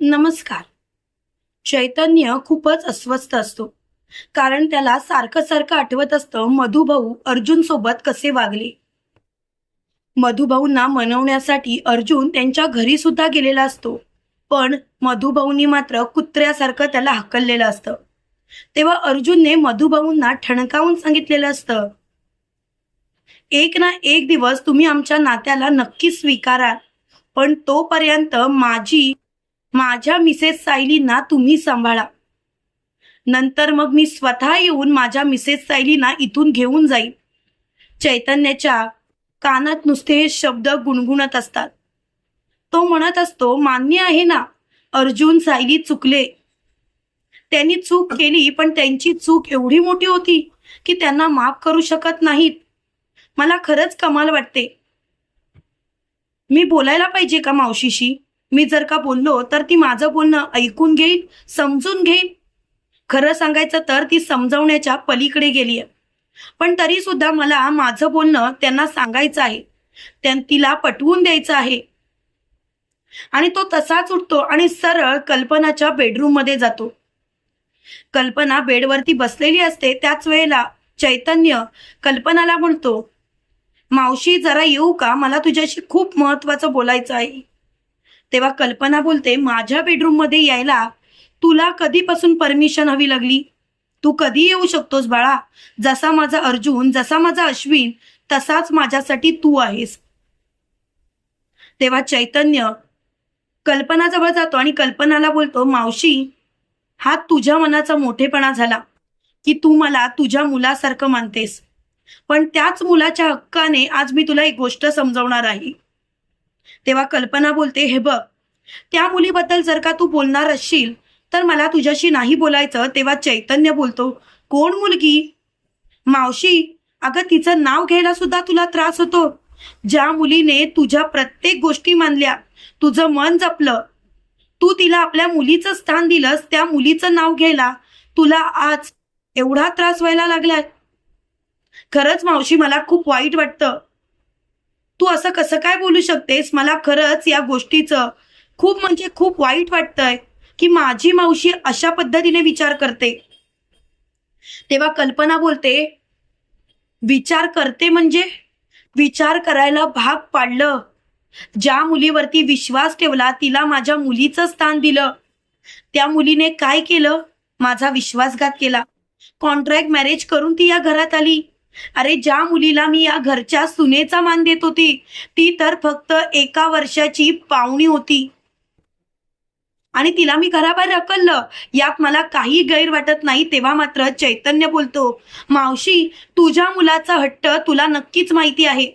नमस्कार. चैतन्य खूपच अस्वस्थ असतो. कारण त्याला सारखं सारखं आठवत असतं मधुभाऊ अर्जुन सोबत कसे वागले? मधुभाऊंना मनवण्यासाठी अर्जुन त्यांच्या घरी सुद्धा गेलेला असतो. पण मधुभाऊंनी मात्र कुत्र्यासारखं त्याला हकललेलं असतं. तेव्हा अर्जुनने मधुभाऊंना ठणकावून सांगितलेलं असतं एक ना एक दिवस तुम्ही आमच्या नात्याला नक्की स्वीकाराल पण तोपर्यंत माझी माझ्या मिसेस सायलींना तुम्ही सांभाळा. नंतर मग मी स्वतः येऊन माझ्या मिसेस सायलीना इथून घेऊन जाईन. चैतन्याच्या कानात नुसते हे शब्द गुणगुणत असतात. तो म्हणत असतो मान्य आहे ना अर्जुन सायली चुकले. त्यांनी चूक केली पण त्यांची चूक एवढी मोठी होती की त्यांना माफ करू शकत नाहीत. मला खरंच कमाल वाटते. मी बोलायला पाहिजे का मावशीशी? मी जर का बोललो तर ती माझं बोलणं ऐकून घेईल समजून घेईल. खरं सांगायचं तर ती समजवण्याच्या पलीकडे गेली आहे. पण तरी सुद्धा मला माझं बोलणं त्यांना सांगायचं आहे. त्यां तिला पटवून द्यायचं आहे. आणि तो तसाच उठतो आणि सरळ कल्पनाच्या बेडरूममध्ये जातो. कल्पना बेडवरती बसलेली असते त्याच वेळेला चैतन्य कल्पनाला म्हणतो मावशी जरा येऊ का? मला तुझ्याशी खूप महत्वाचं बोलायचं आहे. तेव्हा कल्पना बोलते माझ्या बेडरूममध्ये यायला तुला कधीपासून परमिशन हवी लागली? तू कधी येऊ शकतोस बाळा? जसा माझा अर्जुन जसा माझा अश्विन तसाच माझ्यासाठी तू आहेस. तेव्हा चैतन्य कल्पनाजवळ जातो आणि कल्पनाला बोलतो मावशी हा तुझ्या मनाचा मोठेपणा झाला की तू मला तुझ्या मुलासारखं मानतेस. पण त्याच मुलाच्या हक्काने आज मी तुला एक गोष्ट समजवणार आहे. तेव्हा कल्पना बोलते हे बघ त्या मुलीबद्दल जर का तू बोलणार असशील तर मला तुझ्याशी नाही बोलायचं. तेव्हा चैतन्य बोलतो कोण मुलगी? मावशी? अगं तिचं नाव घ्यायला सुद्धा तुला त्रास होतो. ज्या मुलीने तुझ्या प्रत्येक गोष्टी मानल्या तुझं मन जपलं तू तिला आपल्या मुलीचं स्थान दिलंस त्या मुलीचं नाव घ्यायला तुला आज एवढा त्रास व्हायला लागलाय. खरंच मावशी मला खूप वाईट वाटतं. तू असं कसं काय बोलू शकतेस? मला खरंच या गोष्टीचं खूप म्हणजे खूप वाईट वाटतंय की माझी मावशी अशा पद्धतीने विचार करते. तेव्हा कल्पना बोलते विचार करते म्हणजे? विचार करायला भाग पाडलं. ज्या मुलीवरती विश्वास ठेवला तिला माझ्या मुलीचं स्थान दिलं. त्या मुलीने काय केलं? माझा विश्वासघात केला. कॉन्ट्रॅक्ट मॅरेज करून ती या घरात आली. अरे ज्या मुलीला मी या घरच्या सुनेचा मान देत होती ती तर फक्त एका वर्षाची पाहुणी होती. आणि तिला मी घराबाहेर ढकललं. यात मला काही गैर वाटत नाही तेव्हा मात्र चैतन्य बोलतो मावशी तुझ्या मुलाचा हट्ट तुला नक्कीच माहिती आहे.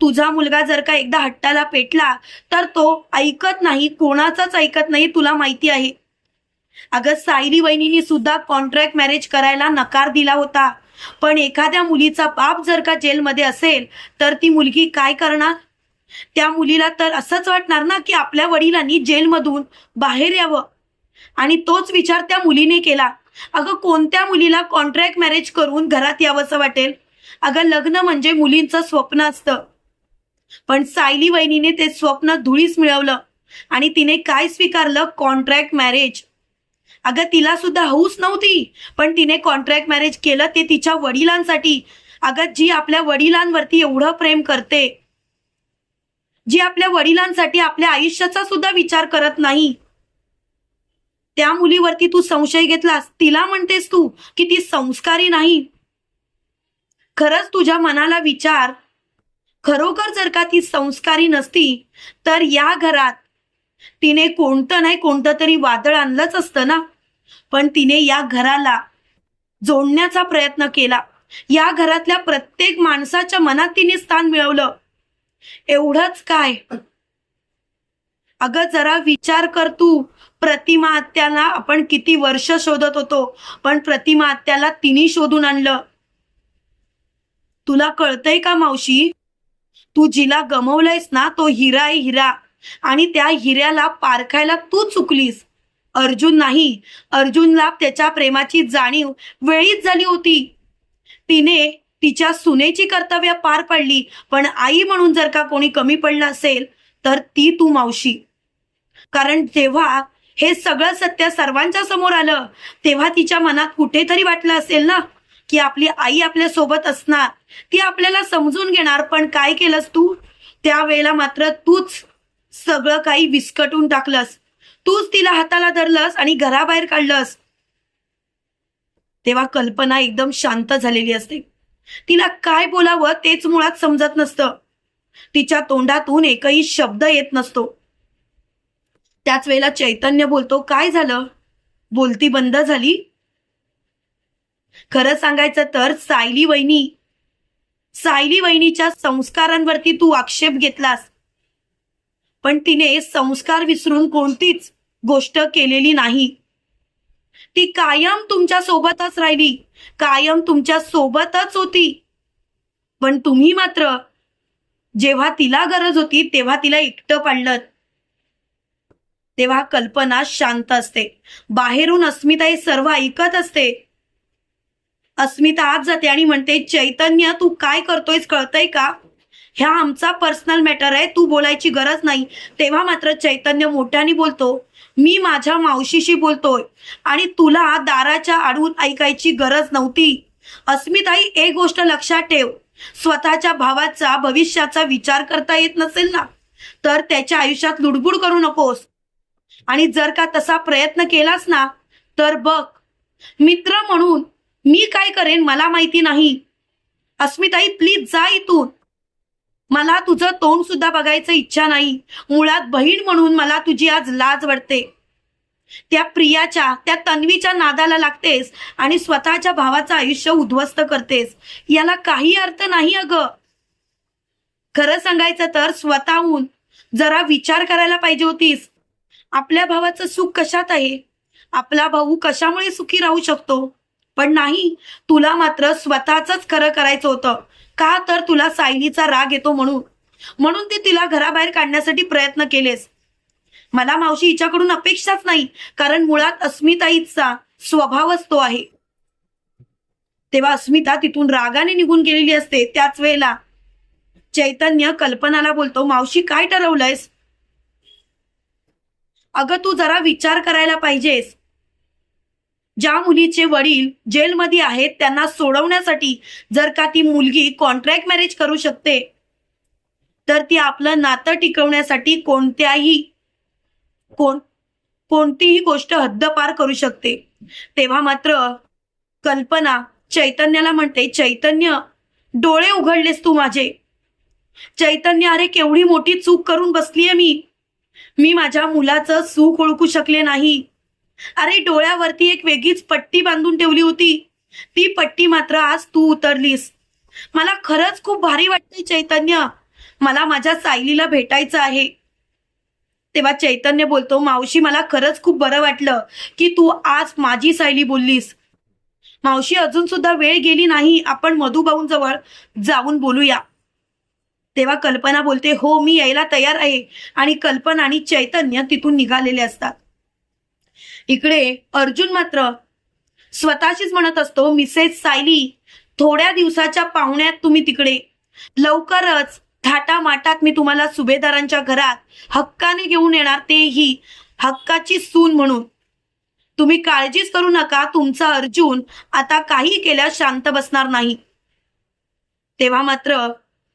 तुझा मुलगा जर का एकदा हट्टाला पेटला तर तो ऐकत नाही कोणाचाच ऐकत नाही तुला माहिती आहे. अगं सायली वहिनींनी सुद्धा कॉन्ट्रॅक्ट मॅरेज करायला नकार दिला होता. पण एखाद्या मुलीचा बाप जर का जेलमध्ये असेल तर ती मुलगी काय करणार? त्या मुलीला तर असंच वाटणार ना की आपल्या वडिलांनी जेलमधून बाहेर यावं. आणि तोच विचार त्या मुलीने केला. अगं कोणत्या मुलीला कॉन्ट्रॅक्ट मॅरेज करून घरात यावंसं वाटेल? अगं लग्न म्हणजे मुलींचं स्वप्न असतं. पण सायली वहिनीने ते स्वप्न धुळीस मिळवलं. आणि तिने काय स्वीकारलं? कॉन्ट्रॅक्ट मॅरेज अगं तिला सुद्धा हौस नव्हती. पण तिने कॉन्ट्रॅक्ट मॅरेज केलं ते तिच्या वडिलांसाठी. अगं जी आपल्या वडिलांवरती एवढं प्रेम करते जी आपल्या वडिलांसाठी आपल्या आयुष्याचा सुद्धा विचार करत नाही त्या मुलीवरती तू संशय घेतलास. तिला म्हणतेस तू की ती संस्कारी नाही. खरंच तुझ्या मनाला विचार खरोखर जर का ती संस्कारी नसती तर या घरात तिने कोणतं नाही कोणतं तरी वादळ आणलंच असतं ना. पण तिने या घराला जोडण्याचा प्रयत्न केला. या घरातल्या प्रत्येक माणसाच्या मनात तिने स्थान मिळवलं. एवढंच काय? अगं जरा विचार कर तू. प्रतिमात्याला आपण किती वर्ष शोधत होतो पण प्रतिमात्याला तिने शोधून आणलं. तुला कळतंय का मावशी? तू जिला गमवलंयस ना तो हिरा आहे हिरा. आणि त्या हिऱ्याला पारखायला तू चुकलीस. अर्जुन नाही. अर्जुनला त्याच्या प्रेमाची जाणीव वेळीच झाली होती. तिने तिच्या सुनेची कर्तव्य पार पडली. पण आई म्हणून जर का कोणी कमी पडलं असेल तर ती तू मावशी. कारण जेव्हा हे सगळं सत्य सर्वांच्या समोर आलं तेव्हा तिच्या मनात कुठेतरी वाटलं असेल ना की आपली आई आपल्यासोबत असणार. ती आपल्याला समजून घेणार पण काय केलंस तू? त्यावेळेला मात्र तूच सगळं काही विस्कटून टाकलंस. तूच तिला हाताला धरलंस आणि घराबाहेर काढलंस. तेव्हा कल्पना एकदम शांत झालेली असते. तिला काय बोलावं तेच मुळात समजत नसतं. तिच्या तोंडातून एकही शब्द येत नसतो. त्याच वेळेला चैतन्य बोलतो काय झालं? बोलती बंद झाली? खरं सांगायचं तर सायली वहिनी सायली वहिनीच्या संस्कारांवरती तू आक्षेप घेतलास. पण तिने संस्कार विसरून कोणतीच गोष्ट केलेली नाही. ती कायम तुमच्या सोबतच राहिली. कायम तुमच्या सोबतच होती. पण तुम्ही मात्र जेव्हा तिला गरज होती तेव्हा तिला एकटं पाडलं तेव्हा कल्पना शांत असते. बाहेरून अस्मिता हे सर्व ऐकत असते. अस्मिता आत जाते आणि म्हणते चैतन्य तू काय करतोयस कळतंय का? ह्या आमचा पर्सनल मॅटर आहे. तू बोलायची गरज नाही. तेव्हा मात्र चैतन्य मोठ्याने बोलतो मी माझ्या मावशीशी बोलतोय आणि तुला दाराच्या आडून ऐकायची गरज नव्हती. अस्मिताई एक गोष्ट लक्षात ठेव. स्वतःच्या भावाचा भविष्याचा विचार करता येत नसेल ना तर त्याच्या आयुष्यात लुडबुड करू नकोस. आणि जर का तसा प्रयत्न केलास ना तर बघ मित्र म्हणून मी काय करेन मला माहिती नाही. अस्मिताई प्लीज जा इथून. मला तुझं तोंड सुद्धा बघायचं इच्छा नाही. मुळात बहीण म्हणून मला तुझी आज लाज वाटते. त्या प्रियाच्या त्या तन्वीच्या नादाला लागतेस आणि स्वतःच्या भावाचं आयुष्य उद्ध्वस्त करतेस. याला काही अर्थ नाही अगं. खरं सांगायचं तर स्वतःहून जरा विचार करायला पाहिजे होतीस. आपल्या भावाचं सुख कशात आहे? आपला भाऊ कशामुळे सुखी राहू शकतो? पण नाही तुला मात्र स्वतःच खरं करायचं होतं. का तर तुला सायलीचा राग येतो म्हणून? म्हणून ते तिला घराबाहेर काढण्यासाठी प्रयत्न केलेस. मला मावशी हिच्याकडून अपेक्षाच नाही कारण मुळात अस्मिताईचा स्वभावच तो आहे. तेव्हा अस्मिता तिथून रागाने निघून गेलेली असते. त्याच वेळेला चैतन्य कल्पनाला बोलतो मावशी काय ठरवलंयस? अगं तू जरा विचार करायला पाहिजेस. ज्या मुलीचे वडील जेलमध्ये आहेत त्यांना सोडवण्यासाठी जर का ती मुलगी कॉन्ट्रॅक्ट मॅरेज करू शकते तर ती आपलं नातं टिकवण्यासाठी कोणत्याही कोण कोणतीही गोष्ट हद्दपार करू शकते. तेव्हा मात्र कल्पना चैतन्याला म्हणते चैतन्य डोळे उघडलेस तू माझे. चैतन्य अरे केवढी मोठी चूक करून बसलीये मी. मी माझ्या मुलाचं सुख ओळखू शकले नाही. अरे डोळ्यावरती एक वेगळीच पट्टी बांधून ठेवली होती. ती पट्टी मात्र आज तू उतरलीस. मला खरंच खूप भारी वाटते चैतन्य. मला माझ्या सायलीला भेटायचं आहे. तेव्हा चैतन्य बोलतो मावशी मला खरंच खूप बरं वाटलं की तू आज माझी सायली बोललीस. मावशी अजून सुद्धा वेळ गेली नाही. आपण मधुभाऊंजवळ जाऊन बोलूया. तेव्हा कल्पना बोलते हो मी यायला तयार आहे. आणि कल्पना आणि चैतन्य तिथून निघालेले असतात. इकडे अर्जुन मात्र स्वतःशीच म्हणत असतो मिसेस सायली थोड्या दिवसाच्या पाहुण्यात तुम्ही तिकडे. लवकरच थाटामाटात मी तुम्हाला सुभेदारांच्या घरात हक्काने घेऊन येणार तेही हक्काची सून म्हणून. तुम्ही काळजीच करू नका तुमचा अर्जुन आता काही केल्यास शांत बसणार नाही. तेव्हा मात्र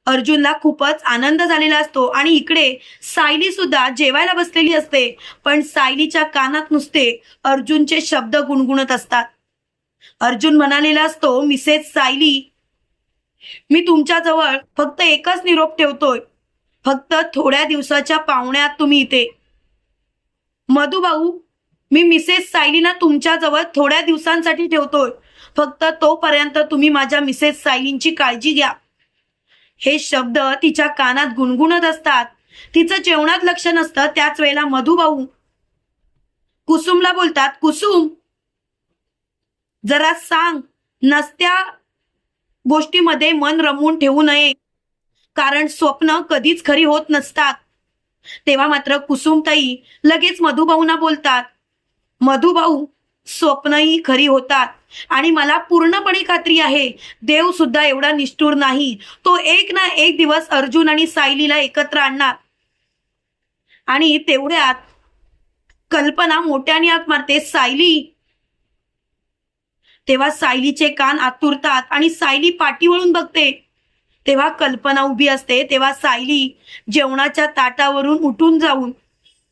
अर्जुनला खूपच आनंद झालेला असतो आणि इकडे सायली सुद्धा जेवायला बसलेली असते. पण सायलीच्या कानात नुसते अर्जुनचे शब्द गुणगुणत असतात. अर्जुन म्हणालेला असतो मिसेस सायली मी तुमच्याजवळ फक्त एकच निरोप ठेवतोय. फक्त थोड्या दिवसाच्या पाहुण्यात तुम्ही इथे. मधुभाऊ मी मिसेस सायलीला तुमच्याजवळ थोड्या दिवसांसाठी ठेवतोय. फक्त तोपर्यंत तुम्ही माझ्या मिसेस सायलींची काळजी घ्या. हे शब्द तिच्या कानात गुणगुणत असतात. तिचं जेवणात लक्ष नसतं त्याच वेळेला मधुभाऊ कुसुमला बोलतात कुसुम जरा सांग नसत्या गोष्टीमध्ये मन रमवून ठेवू नये. कारण स्वप्न कधीच खरी होत नसतात. तेव्हा मात्र कुसुमताई लगेच मधुभाऊना बोलतात मधुभाऊ स्वप्नही खरी होतात. आणि मला पूर्णपणे खात्री आहे देव सुद्धा एवढा निष्ठूर नाही. तो एक ना एक दिवस अर्जुन आणि सायलीला एकत्र आणणार. आणि तेवढ्यात कल्पना मोठ्याने आत मारते सायली. तेव्हा सायलीचे कान आतुरतात आणि सायली पाठी वळून बघते. तेव्हा कल्पना उभी असते तेव्हा सायली जेवणाच्या ताटावरून उठून जाऊन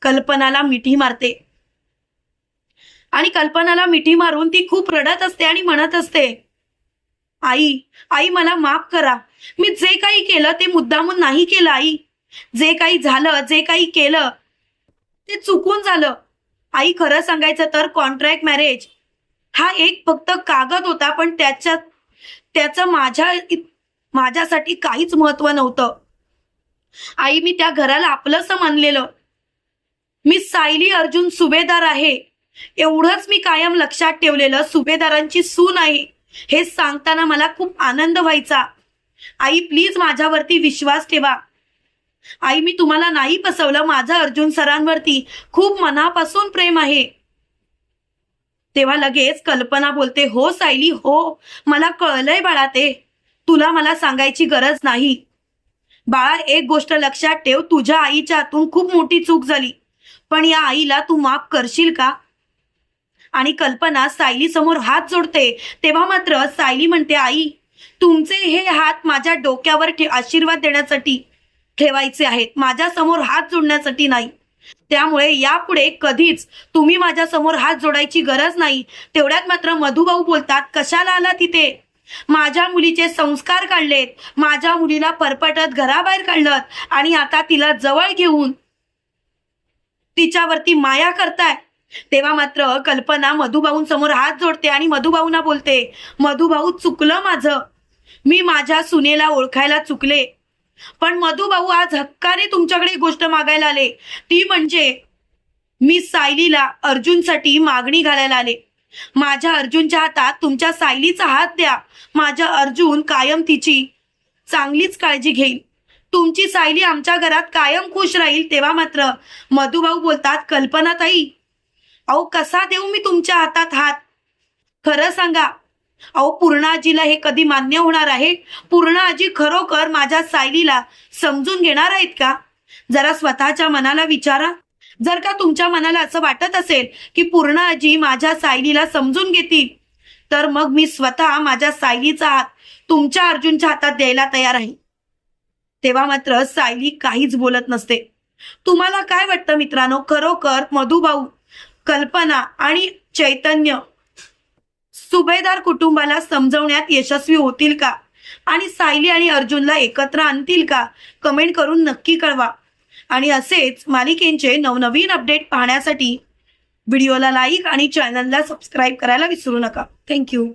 कल्पनाला मिठी मारते. आणि कल्पनाला मिठी मारून ती खूप रडत असते आणि म्हणत असते आई आई मला माफ करा. मी जे काही केलं ते मुद्दामून नाही केलं आई. जे काही झालं जे काही केलं ते चुकून झालं. आई खरं सांगायचं तर कॉन्ट्रॅक्ट मॅरेज हा एक फक्त कागद होता पण त्याच्यात त्याचं माझ्या माझ्यासाठी काहीच महत्त्व नव्हतं. आई मी त्या घराला आपलंसं मानलेलं. मी सायली अर्जुन सुभेदार आहे. एवढंच मी कायम लक्षात ठेवलेलं सुभेदारांची सून आहे हे सांगताना मला खूप आनंद व्हायचा. आई प्लीज माझ्यावरती विश्वास ठेवा. आई मी तुम्हाला नाही फसवलं माझं अर्जुन सरांवरती खूप मनापासून प्रेम आहे. तेव्हा लगेच कल्पना बोलते हो सायली हो मला कळलंय बाळा ते. तुला मला सांगायची गरज नाही. बाळा एक गोष्ट लक्षात ठेव तुझ्या आईच्या हातून खूप मोठी चूक झाली. पण या आईला तू माफ करशील का? आणि कल्पना सायली समोर हात जोडते. तेव्हा मात्र सायली म्हणते आई तुमचे हे हात माझ्या डोक्यावर आशीर्वाद देण्यासाठी ठेवायचे आहेत. माझ्यासमोर हात जोडण्यासाठी नाही. त्यामुळे यापुढे कधीच तुम्ही माझ्यासमोर हात जोडायची गरज नाही. तेवढ्यात मात्र मधुभाऊ बोलतात कशाला आला तिथे माझ्या मुलीचे संस्कार काढलेत. माझ्या मुलीला परपटत घराबाहेर काढलं आणि आता तिला जवळ घेऊन तिच्यावरती माया करताय. तेव्हा मात्र कल्पना मधुभाऊंसमोर हात जोडते आणि मधुभाऊना बोलते मधुभाऊ चुकलं माझं. मी माझ्या सुनेला ओळखायला चुकले. पण मधुभाऊ आज हक्काने तुमच्याकडे गोष्ट मागायला आले. ती म्हणजे मी सायलीला अर्जुनसाठी मागणी घालायला आले. माझ्या अर्जुनच्या हातात तुमच्या सायलीचा हात द्या. माझ्या अर्जुन कायम तिची चांगलीच काळजी घेईल. तुमची सायली आमच्या घरात कायम खुश राहील. तेव्हा मात्र मधुभाऊ बोलतात कल्पना ताई अहो कसा देऊ मी तुमच्या हातात हात? खरं सांगा अहो पूर्ण आजीला हे कधी मान्य होणार आहे? पूर्ण आजी खरोखर माझ्या सायलीला समजून घेणार आहेत का? जरा स्वतःच्या मनाला विचारा. जर का तुमच्या मनाला असं वाटत असेल की पूर्ण आजी माझ्या सायलीला समजून घेतील तर मग मी स्वतः माझ्या सायलीचा हात तुमच्या अर्जुनच्या हातात द्यायला तयार आहे. तेव्हा मात्र सायली काहीच बोलत नसते. तुम्हाला काय वाटतं मित्रांनो? खरोखर मधुभाऊ कल्पना आणि चैतन्य सुभेदार कुटुंबाला समजवण्यात यशस्वी होतील का? आणि सायली आणि अर्जुनला एकत्र आणतील का? कमेंट करून नक्की कळवा. आणि असेच मालिकेंचे नवनवीन अपडेट पाहण्यासाठी व्हिडिओला लाईक आणि चॅनलला सबस्क्राईब करायला विसरू नका. थँक्यू.